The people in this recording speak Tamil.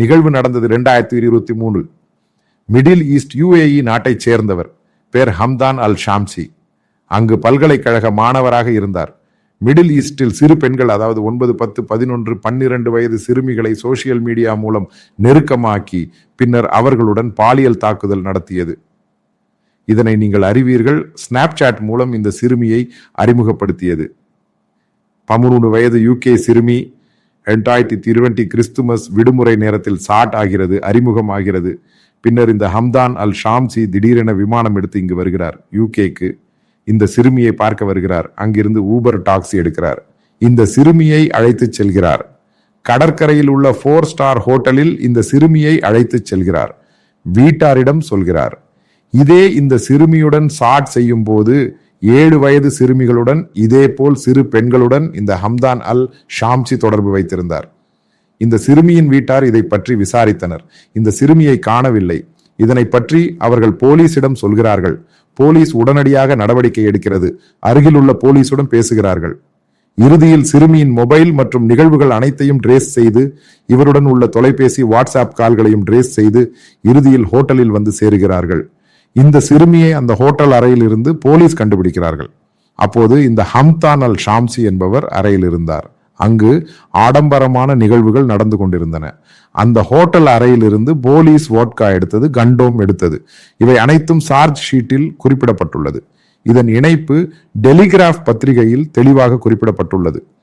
நிகழ்வு நடந்தது ரெண்டாயிரத்தி இருபத்தி மூணு. மிடில் ஈஸ்ட் யுஏஇ நாட்டைச் சேர்ந்தவர் பேர் ஹம்தான் அல் ஷாம்சி அங்கு பல்கலைக்கழக மாணவராக இருந்தார். மிடில் ஈஸ்டில் சிறு பெண்கள் அதாவது ஒன்பது பத்து பதினொன்று பன்னிரண்டு வயது சிறுமிகளை சோசியல் மீடியா மூலம் நெருக்கமாக்கி பின்னர் அவர்களுடன் பாலியல் தாக்குதல் நடத்தியது. இதனை நீங்கள் அறிவீர்கள். ஸ்னாப்சாட் மூலம் இந்த சிறுமியை அறிமுகப்படுத்தியது. பதிமூணு வயது யூகே சிறுமி ரெண்டாயிரத்தி இருபத்தி கிறிஸ்துமஸ் விடுமுறை நேரத்தில் சாட் ஆகிறது அறிமுகம் ஆகிறது பின்னர் இந்த ஹம்தான் அல் ஷாம்சி திடீரென விமானம் எடுத்து இங்கு வருகிறார் யூகேக்கு இந்த சிறுமியை பார்க்க வருகிறார் அங்கிருந்து ஊபர் டாக்ஸி எடுக்கிறார். இந்த சிறுமியை அழைத்துச் செல்கிறார். கடற்கரையில் உள்ள ஃபோர் ஸ்டார் ஹோட்டலில் இந்த சிறுமியை அழைத்துச் செல்கிறார் வீட்டாரிடம் சொல்கிறார். இதே இந்த சிறுமியுடன் சாட் செய்யும் போது ஏழு வயது சிறுமிகளுடன் இதே போல் சிறு பெண்களுடன் இந்த ஹம்தான் அல் ஷாம்சி தொடர்பு வைத்திருந்தார். இந்த சிறுமியின் வீட்டார் இதை பற்றி விசாரித்தனர். இந்த சிறுமியை காணவில்லை. இதனை பற்றி அவர்கள் போலீசிடம் சொல்கிறார்கள். போலீஸ் உடனடியாக நடவடிக்கை எடுக்கிறது. அருகிலுள்ள போலீசுடன் பேசுகிறார்கள். இறுதியில் சிறுமியின் மொபைல் மற்றும் நிகழ்வுகள் அனைத்தையும் ட்ரேஸ் செய்து இவருடன் உள்ள தொலைபேசி வாட்ஸ்அப் கால்களையும் ட்ரேஸ் செய்து இறுதியில் ஹோட்டலில் வந்து சேருகிறார்கள். இந்த சிறுமியை அந்த ஹோட்டல் அறையில் இருந்து போலீஸ் கண்டுபிடிக்கிறார்கள். அப்போது இந்த ஹம்தான் அல் ஷாம்சி என்பவர் அறையில் இருந்தார். அங்கு ஆடம்பரமான நிகழ்வுகள் நடந்து கொண்டிருந்தன. அந்த ஹோட்டல் அறையிலிருந்து போலீஸ் வோட்கா எடுத்தது கண்டோம் எடுத்தது. இவை அனைத்தும் சார்ஜ் ஷீட்டில் குறிப்பிடப்பட்டுள்ளது. இதன் இணைப்பு டெலிகிராஃப் பத்திரிகையில் தெளிவாக குறிப்பிடப்பட்டுள்ளது.